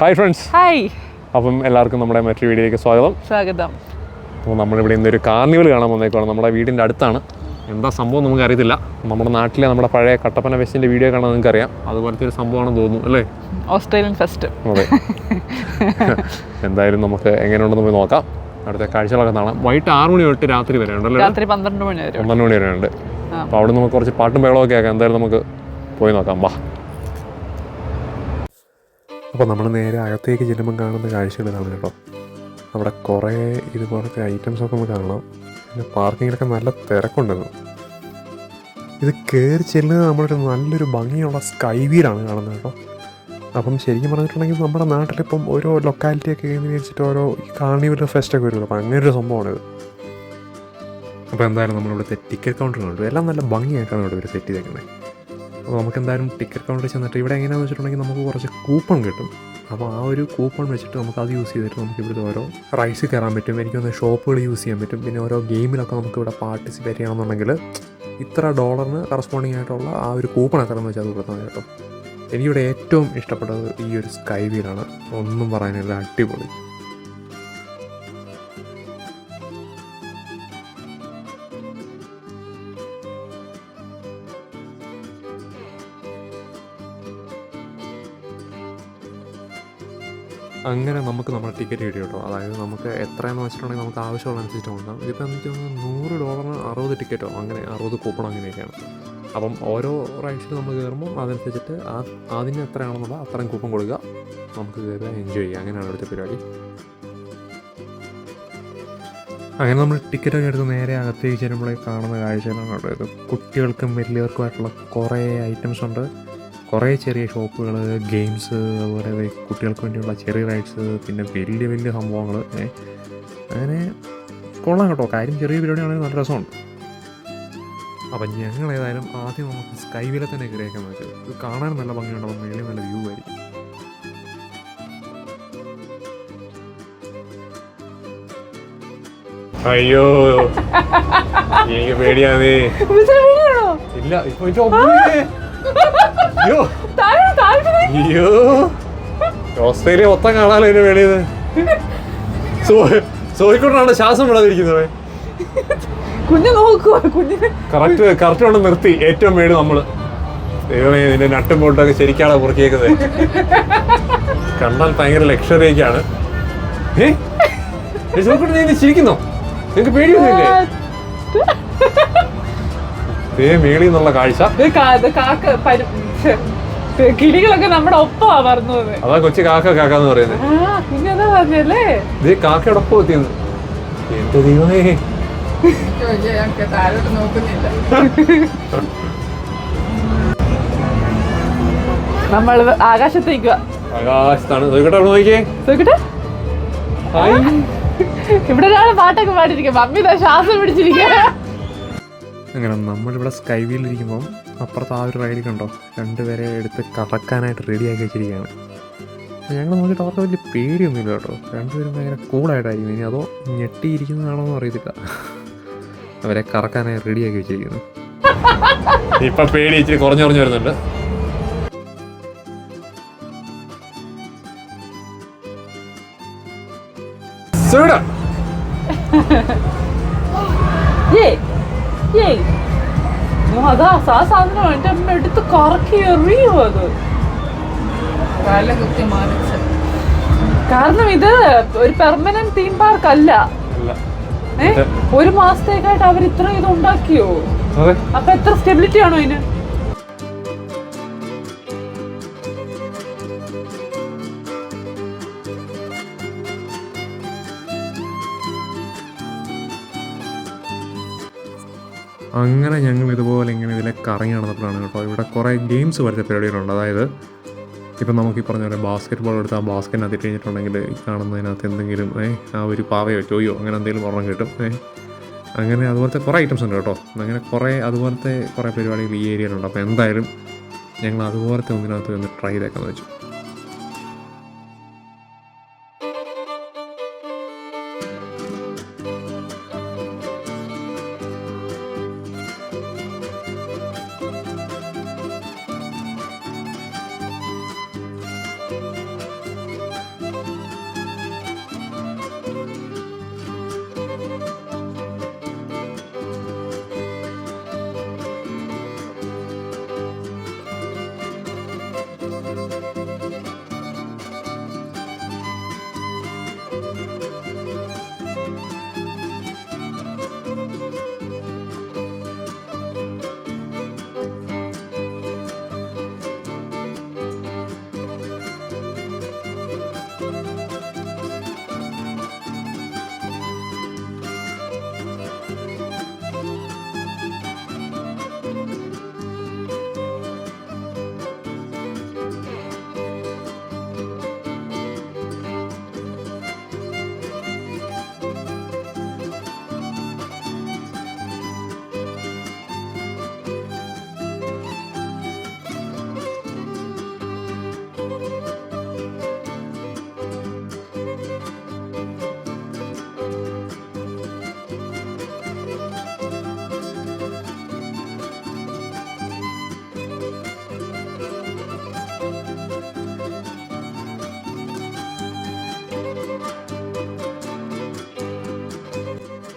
Hi friends hi അപ്പം എല്ലാവർക്കും നമ്മുടെ മറ്റൊരു വീഡിയോയിലേക്ക് സ്വാഗതം. സ്വാഗതം. അപ്പോൾ നമ്മളിവിടെ ഇന്നൊരു കാർണിവൽ കാണാൻ വന്നേക്കുവാണ്. നമ്മുടെ വീടിന്റെ അടുത്താണ്. എന്താ സംഭവം നമുക്ക് അറിയത്തില്ല നമ്മുടെ നാട്ടിലെ നമ്മുടെ പഴയ കട്ടപ്പന ഫെസ്റ്റിന്റെ വീഡിയോ കാണാൻ നിങ്ങൾക്ക് അറിയാം അതുപോലത്തെ ഒരു സംഭവമാണെന്ന് തോന്നുന്നു അല്ലേ? ഓസ്ട്രേലിയൻ ഫെസ്റ്റ് അതെ. എന്തായാലും നമുക്ക് എങ്ങനെയുണ്ടെന്ന് പോയി നോക്കാം. അടുത്ത കാഴ്ചകളൊക്കെ കാണാം. വൈകിട്ട് ആറ് മണി തൊട്ട് രാത്രി വരെ ഉണ്ടല്ലോ? രാത്രി പന്ത്രണ്ട് മണി വരെ. പന്ത്രണ്ട് മണി വരെ ഉണ്ട്. അപ്പോൾ അവിടെ നമുക്ക് കുറച്ച് പാട്ടും ബഹളമൊക്കെ ആക്കാം എന്തായാലും നമുക്ക് പോയി നോക്കാം. വാ. അപ്പോൾ നമ്മൾ നേരെ അകത്തേക്ക് ചെല്ലുമ്പം കാണുന്ന കാഴ്ചകൾ ഇതാണ് കേട്ടോ. അവിടെ കുറേ ഇതുപോലത്തെ ഐറ്റംസ് ഒക്കെ നമുക്ക് കാണാം. പിന്നെ പാർക്കിങ്ങിലൊക്കെ നല്ല തിരക്കുണ്ടെന്ന് ഇത് കയറി ചെല്ലുന്നത് നമ്മളൊരു നല്ലൊരു ഭംഗിയുള്ള സ്കൈ വീലാണ് കാണുന്നത് കേട്ടോ. അപ്പം ശരിക്കും പറഞ്ഞിട്ടുണ്ടെങ്കിൽ നമ്മുടെ നാട്ടിലിപ്പം ഓരോ ലൊക്കാലിറ്റിയൊക്കെ കേന്ദ്രീകരിച്ചിട്ട് ഓരോ കാർണിവൽ ഫെസ്റ്റൊക്കെ വരുമല്ലോ. അപ്പം അങ്ങനെ ഒരു സംഭവമാണിത് അപ്പോൾ എന്തായാലും നമ്മളിവിടുത്തെ ടിക്കറ്റ് കൗണ്ടർ കണ്ടു. എല്ലാം നല്ല ഭംഗിയായിട്ടാണ് ഇവിടെ ഒരു സെറ്റ് ചെയ്തേക്കുന്നത്. നമുക്ക് എന്തായാലും ടിക്കറ്റ് കൗണ്ടറിൽ ചെന്നിട്ട് ഇവിടെ എങ്ങനെയാണെന്ന് വെച്ചിട്ടുണ്ടെങ്കിൽ നമുക്ക് കുറച്ച് കൂപ്പൺ കിട്ടും. അപ്പോൾ ആ ഒരു കൂപ്പൺ വെച്ചിട്ട് നമുക്ക് അത് യൂസ് ചെയ്തിട്ട് നമുക്ക് ഇവിടുത്തെ ഓരോ റൈസ് കയറാൻ പറ്റും. എനിക്ക് എനിക്കൊന്ന് ഷോപ്പുകൾ യൂസ് ചെയ്യാൻ പറ്റും. പിന്നെ ഓരോ ഗെയിമിലൊക്കെ നമുക്ക് ഇവിടെ പാർട്ടിസിപ്പേറ്റ് ചെയ്യണമെന്നുണ്ടെങ്കിൽ ഇത്ര ഡോളറിന് കറസ്പോണ്ടിങ് ആയിട്ടുള്ള ആ ഒരു കൂപ്പൺ എത്രയെന്ന് വെച്ചാൽ അത് കൊടുത്താൽ കേട്ടോ. എനിക്കിവിടെ ഏറ്റവും ഇഷ്ടപ്പെട്ടത് ഈ ഒരു സ്കൈ വീലാണ് ഒന്നും പറയാനില്ല അടിപൊളി. അങ്ങനെ നമുക്ക് നമ്മുടെ ടിക്കറ്റ് കിട്ടി കേട്ടോ. അതായത് നമുക്ക് എത്രയെന്ന് വെച്ചിട്ടുണ്ടെങ്കിൽ നമുക്ക് ആവശ്യമുള്ള അനുസരിച്ച് ഉണ്ടാകും ഇപ്പം എനിക്ക് തോന്നുന്നു നൂറ് ഡോളറിന് അറുപത് ടിക്കറ്റോ അങ്ങനെ അറുപത് കൂപ്പൺ അങ്ങനെയൊക്കെയാണ്. അപ്പം ഓരോ റൈഡ്സിൽ നമ്മൾ കയറുമ്പോൾ അതനുസരിച്ചിട്ട് ആ അതിന് എത്രയാണെന്നുള്ള അത്രയും കൂപ്പൺ കൊടുക്കുക. നമുക്ക് കയറുക എൻജോയ് ചെയ്യുക. അങ്ങനെയാണ് അവിടുത്തെ പരിപാടി. അങ്ങനെ നമ്മൾ ടിക്കറ്റൊക്കെ എടുത്ത് നേരെ അകത്തേക്ക് ചെല്ലുമ്പോഴേ കാണുന്ന കാഴ്ചകളാണ് ഇത് കുട്ടികൾക്കും വലിയവർക്കുമായിട്ടുള്ള കുറേ ഐറ്റംസ് ഉണ്ട്. കുറേ ചെറിയ ഷോപ്പുകൾ ഗെയിംസ് അതുപോലെ കുട്ടികൾക്ക് വേണ്ടിയുള്ള ചെറിയ റൈഡ്സ് പിന്നെ വലിയ വലിയ സംഭവങ്ങൾ അങ്ങനെ കൊള്ളാം കേട്ടോ. കാര്യം ചെറിയ പരിപാടിയാണെങ്കിൽ നല്ല രസമുണ്ട്. അപ്പം ഞങ്ങൾ ഏതായാലും ആദ്യം നമുക്ക് സ്കൈ വില തന്നെ കയറിയേക്കാന്ന് വെച്ചത് ഇത് കാണാൻ നല്ല ഭംഗിയുണ്ട്. അപ്പം മേളിൽ നല്ല വ്യൂ ആയിരിക്കും. അയ്യോ. എനിക്ക് പേടിയാന്നേ ഇല്ല ഇപ്പൊ അയ്യോ. അയ്യോ. ഓസ്ട്രേലിയ മൊത്തം കാണാലോ എന്നെ വെളിയത് സോയിക്കൊണ്ടാണ് ശ്വാസം വിടാതിരിക്കുന്നത് കുഞ്ഞു നോക്കുവോ കുഞ്ഞിന് കറക്റ്റ് കറക്റ്റ് കൊണ്ട് നിർത്തി. ഏറ്റവും മേട് നമ്മൾ. ദൈവമേ ഇതിന്റെ നട്ടും ബോട്ടൊക്കെ ശരിക്കാണ് പുറക്കിയേക്കുന്നത്. കണ്ടാൽ ഭയങ്കര ലക്ഷറിയൊക്കെയാണ്. ഏഹ് സോയിക്കൊണ്ട് നീ ഇത് ചിരിക്കുന്നോ? നിങ്ങക്ക് പേടിയൊന്നുമില്ലേ ദേ മേളിൽ എന്നുള്ള കാഴ്ച. കാക്ക കിളികളൊക്കെ നമ്മുടെ ഒപ്പമാ പറഞ്ഞത് അതാ കൊച്ചു കാക്ക എന്ന് പറയുന്നത് പറഞ്ഞല്ലേ? ഇത് കാക്കയുടെ ഒപ്പം എത്തിയെന്ന് എന്റെ ദൈവമേ. താഴോട്ട് നോക്കുന്നില്ല നമ്മൾ ആകാശത്തേക്ക് ആകാശത്താണ് നോക്കിയേ. ഇവിടെ ഒരാൾ പാട്ടൊക്കെ പാടിയിരിക്കും മമ്മി ശ്വാസം പിടിച്ചിരിക്കുക അങ്ങനെ നമ്മളിവിടെ സ്കൈ വീലിരിക്കുമ്പം അപ്പുറത്ത് ആ ഒരു റൈഡിൽ കണ്ടോ? രണ്ടുപേരെ എടുത്ത് കറക്കാനായിട്ട് റെഡിയാക്കി വെച്ചിരിക്കുകയാണ്. ഞങ്ങൾ നോക്കിയിട്ട് അവർക്ക് വലിയ പേടിയൊന്നുമില്ല കേട്ടോ. രണ്ടുപേരും ഭയങ്കര കൂളായിട്ടായിരിക്കും. ഇനി അതോ ഞെട്ടിയിരിക്കുന്നതാണോ എന്ന് അറിയത്തില്ല. അവരെ കറക്കാനായി റെഡിയാക്കി വെച്ചിരിക്കുന്നു. ഇപ്പൊ പേടി ഇച്ചിരി കുറഞ്ഞു കുറഞ്ഞു വരുന്നുണ്ട്. സുവിടാ ഏയ്. അതാ ആ സാധനം എന്റെ അമ്മ എടുത്ത് കറക്കി എറിയോ അത് കാരണം ഇത് ഒരു പെർമനന്റ് തീം പാർക്ക് അല്ല. അല്ല. ഒരു മാസത്തേക്കായിട്ട് അവർ ഇത്ര ഇത് ഉണ്ടാക്കിയോ? അതെ. അപ്പൊ എത്ര സ്റ്റെബിലിറ്റി ആണോ ഇതിന്? അങ്ങനെ ഞങ്ങൾ ഇതുപോലെ ഇങ്ങനെ ഇതിലെ കറങ്ങി നടന്നപ്പോഴാണ് കേട്ടോ ഇവിടെ കുറേ ഗെയിംസ് പോലത്തെ പരിപാടികളുണ്ട്. അതായത് ഇപ്പം നമുക്ക് ഈ പറഞ്ഞ പോലെ ബാസ്ക്കറ്റ് ബോൾ എടുത്ത് ആ ബാസ്ക്കറ്റിനകത്ത് ഇട്ട് കഴിഞ്ഞിട്ടുണ്ടെങ്കിൽ ഈ കാണുന്നതിനകത്ത് എന്തെങ്കിലും ഏ ആ ഒരു പാവയോ ചോയോ അങ്ങനെ എന്തെങ്കിലും ഒരെണ്ണം കിട്ടും ഏ. അങ്ങനെ അതുപോലത്തെ കുറേ ഐറ്റംസ് ഉണ്ട് കേട്ടോ. അങ്ങനെ കുറേ അതുപോലത്തെ കുറേ പരിപാടികൾ ഈ ഏരിയയിലുണ്ട് അപ്പോൾ എന്തായാലും ഞങ്ങൾ അതുപോലത്തെ ഒന്നിനകത്ത് ഒന്ന് ട്രൈ ചെയ്തേക്കാന്ന് വെച്ചു.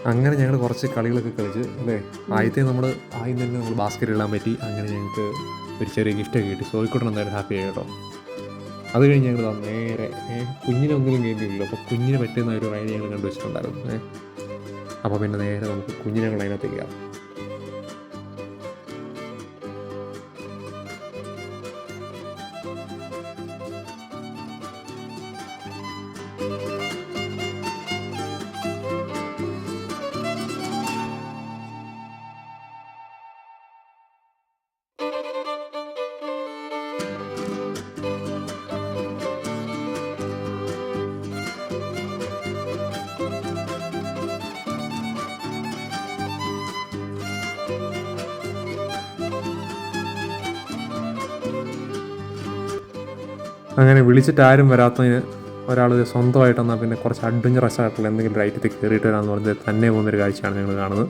അങ്ങനെ ഞങ്ങൾ കുറച്ച് കളികളൊക്കെ കളിച്ച് അല്ലേ? ആദ്യത്തെ നമ്മൾ ആദ്യം തന്നെ നമ്മൾ ബാസ്ക്കറ്റ് ഇടാൻ പറ്റി. അങ്ങനെ ഞങ്ങൾക്ക് ഒരു ചെറിയ ഗിഫ്റ്റൊക്കെ കിട്ടി. സോയിക്കോട്ടൻ എന്തായാലും ഹാപ്പി ആയി കേട്ടോ. അത് കഴിഞ്ഞ് ഞങ്ങൾ നേരെ കുഞ്ഞിനെ ഒന്നിലും കേട്ടില്ലല്ലോ അപ്പോൾ കുഞ്ഞിനെ പറ്റുന്ന ഒരു റൈഡ് ഞങ്ങൾ കണ്ടുവച്ചിട്ടുണ്ടായിരുന്നു അപ്പോൾ പിന്നെ നേരെ നമുക്ക് കുഞ്ഞിനെ ഞങ്ങൾ അതിനകത്തേക്ക് അങ്ങനെ വിളിച്ചിട്ട് ആരും വരാത്തതിന് ഒരാൾ സ്വന്തമായിട്ട് വന്നാൽ പിന്നെ കുറച്ച് അഡ്വഞ്ചറസ് ആയിട്ടുള്ള എന്തെങ്കിലും റൈറ്റ് കയറിയിട്ട് വരാമെന്ന് പറഞ്ഞത് തന്നെ പോകുന്നൊരു കാഴ്ചയാണ് ഞങ്ങൾ കാണുന്നത്.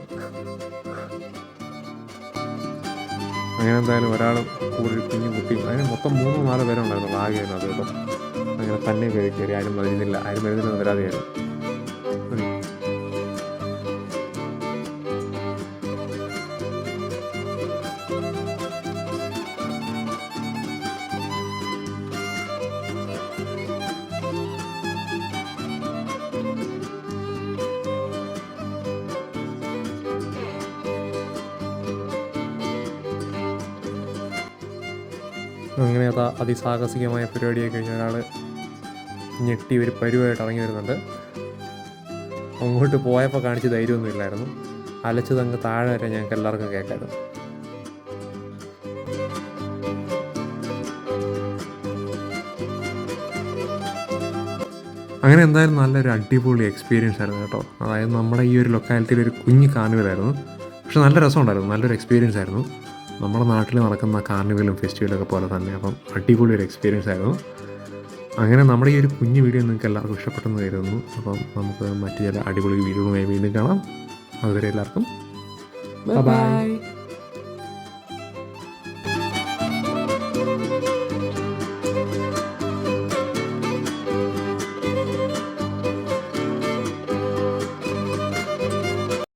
അങ്ങനെ എന്തായാലും ഒരാൾ കൂടി കുഞ്ഞു കുട്ടിയും അങ്ങനെ മൊത്തം മൂന്ന് നാല് പേരുണ്ടായിരുന്നു. ആകെ ആകെയായിരുന്നു അത് കേട്ടോ. അങ്ങനെ തന്നെ കയറി കയറി ആരും വരുന്നില്ല. ആരും വരുന്നില്ല വരാതെയായിരുന്നു. അങ്ങനെ അതാ അതിസാഹസികമായ പരിപാടിയൊക്കെ കഴിഞ്ഞ ഒരാൾ ഞെട്ടി ഒരു പരുവായിട്ട് ഇറങ്ങി വരുന്നുണ്ട്. അങ്ങോട്ട് പോയപ്പോൾ കാണിച്ച് ധൈര്യമൊന്നും ഇല്ലായിരുന്നു. അലച്ചത് അങ്ങ് താഴെ വരെ ഞങ്ങൾക്ക് എല്ലാവർക്കും കേൾക്കായിരുന്നു. അങ്ങനെ എന്തായാലും നല്ലൊരു അടിപൊളി എക്സ്പീരിയൻസ് ആയിരുന്നു കേട്ടോ. അതായത് നമ്മുടെ ഈ ഒരു ലൊക്കാലിറ്റിയിൽ ഒരു കുഞ്ഞ് കാണുകയായിരുന്നു പക്ഷെ നല്ല രസമുണ്ടായിരുന്നു. നല്ലൊരു എക്സ്പീരിയൻസ് ആയിരുന്നു. നമ്മുടെ നാട്ടിൽ നടക്കുന്ന കാർണിവലും ഫെസ്റ്റിവലൊക്കെ പോലെ തന്നെ. അപ്പം അടിപൊളി ഒരു എക്സ്പീരിയൻസ് ആയിരുന്നു. അങ്ങനെ നമ്മുടെ ഈ ഒരു കുഞ്ഞു വീഡിയോ നിങ്ങൾക്ക് എല്ലാവർക്കും ഇഷ്ടപ്പെട്ടെന്ന് കരുതുന്നു. അപ്പം നമുക്ക് മറ്റു ചില അടിപൊളി വീഡിയോകളുമായി വീണ്ടും കാണാം. അതുവരെ എല്ലാവർക്കും ബൈ ബൈ